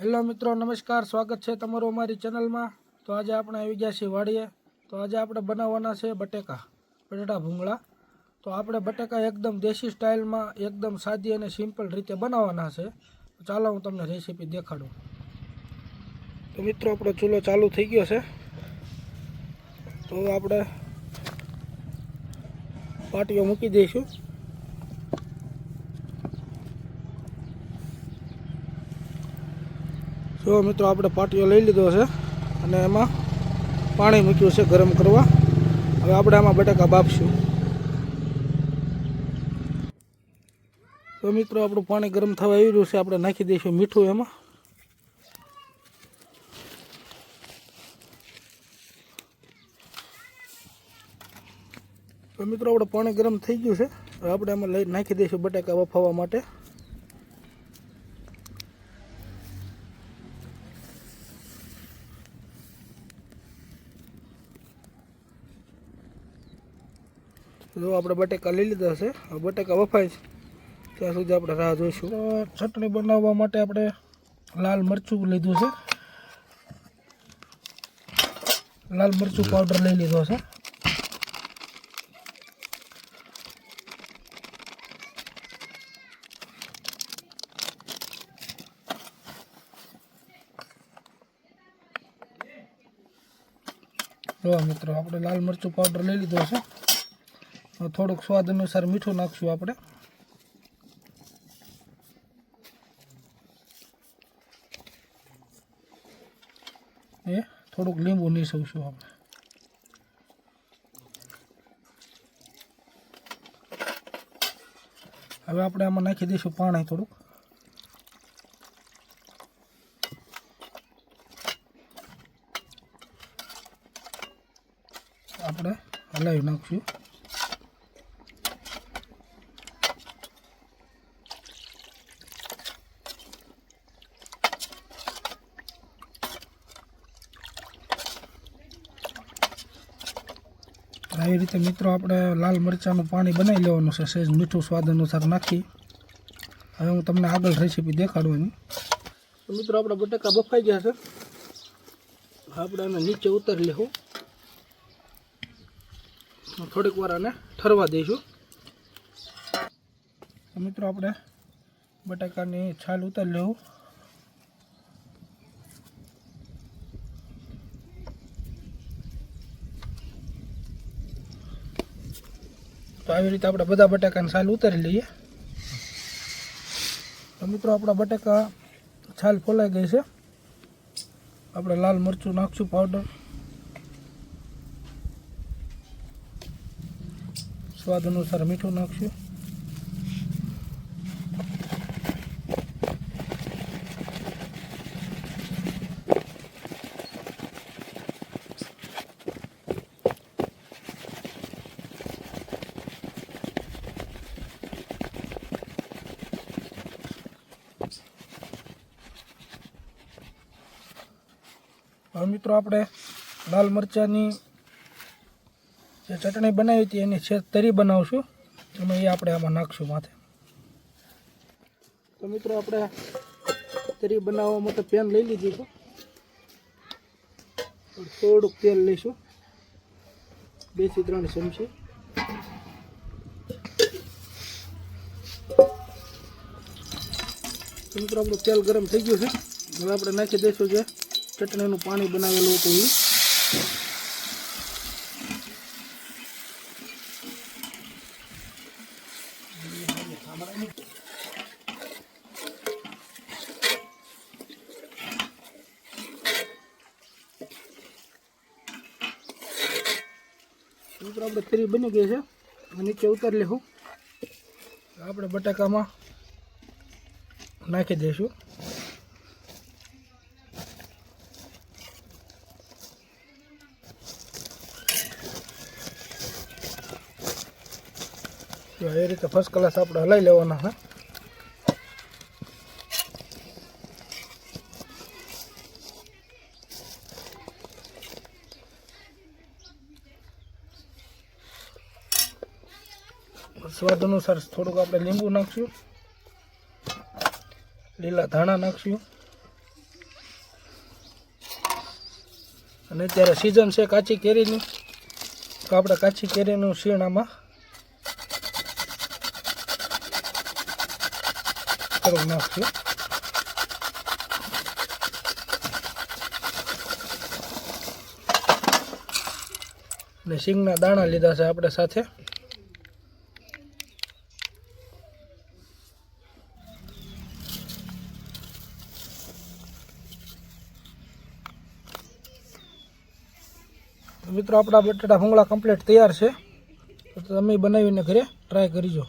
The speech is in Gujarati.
હેલો મિત્રો, નમસ્કાર. સ્વાગત છે તમારું અમારી ચેનલમાં. તો આજે આપણે આવી ગયા છીએ વાડીએ. તો આજે આપણે બનાવવાના છે બટેકા, બટેટા ભૂંગળા. તો આપણે બટેકા એકદમ દેશી સ્ટાઇલમાં એકદમ સાદી અને સિમ્પલ રીતે બનાવવાના છે. ચાલો હું તમને રેસીપી દેખાડું. તો મિત્રો, આપણો ચૂલો ચાલુ થઈ ગયો છે. તો આપણે પાટીઓ મૂકી દઈશું. જો મિત્રો, આપણે પાટીઓ લઈ લીધો છે અને એમાં પાણી મૂક્યું છે ગરમ કરવા. હવે આપણે આમાં બટાકા બાફશું. તો મિત્રો, આપણું પાણી ગરમ થવા આવી રહ્યું છે. આપણે નાખી દઈશું મીઠું એમાં. તો મિત્રો, આપણે પાણી ગરમ થઈ ગયું છે. હવે આપણે એમાં લઈ નાખી દઈશું બટાકા બફાવા માટે. જો આપણે બટેકા લઈ લીધા છે. હવે બટેકા વફાય છે. ત્યાં સુધી આપણે રાહ જોઈશું. ચટણી બનાવવા માટે આપણે લાલ મરચું લીધું છે. લાલ મરચું પાવડર લઈ લીધો છે. જો મિત્રો, આપણે લાલ મરચું પાવડર લઈ લીધો છે. થોડુંક સ્વાદ અનુસાર મીઠું નાખશું આપણે. એ થોડુંક લીંબુ નીસવશું આપણે. હવે આપણે આમાં નાખી દઈશું પાણી થોડુંક. આપણે હલાવી નાખશું. આવી રીતે મિત્રો આપણે લાલ મરચાંનું પાણી બનાવી લેવાનું છે સહેજ મીઠું સ્વાદ અનુસાર નાખી. હવે હું તમને આગળ રેસીપી દેખાડું એની મિત્રો આપણા બટાકા બફાઈ ગયા છે. આપણે આને નીચે ઉતારી લેવું. થોડીક વાર આને ઠરવા દઈશું. મિત્રો આપણે બટાકાની છાલ ઉતારી લેવું. તો આવી રીતે આપણે બધા બટાકાની છાલ ઉતારી લઈએ. તો મિત્રો, આપણા બટાકા છાલ ફોલાઈ ગઈ છે. આપણે લાલ મરચું નાખશું પાવડર સ્વાદ અનુસાર મીઠું નાખશું. હવે મિત્રો આપણે લાલ મરચાંની જે ચટણી બનાવી હતી એની છે તરી બનાવશું. અને એ આપણે આમાં નાખશું માથે. તો મિત્રો આપણે તરી બનાવવા માટે પેન લઈ લીધી છે. થોડુંક તેલ લઈશું. બેથી ત્રણ ચમચી. મિત્રો આપણું તેલ ગરમ થઈ ગયું છે. હવે આપણે નાખી દઈશું જે ચટણીનું પાણી બનાવેલું હતું એ મિત્રો આપણે ખીરી બની ગઈ છે. નીચે ઉતારી લેવું આપણે બટાકામાં નાખી દઈશું. જો એ રીતે ફર્સ્ટ ક્લાસ આપણે હલાવી લેવાના હા સ્વાદ અનુસાર થોડુંક આપણે લીંબુ નાખશું. લીલા ધાણા નાખશું. અને અત્યારે સિઝન છે કાચી કેરીની. તો આપણે કાચી કેરીનું શીણામાં આમાં કરવું નાખીએ અને સિંગના દાણા લીધા છે આપણે સાથે. મિત્રો, આપણા બટાટા ભૂંગળા કમ્પ્લીટ તૈયાર છે. તો તમે બનાવીને ઘરે ટ્રાય કરજો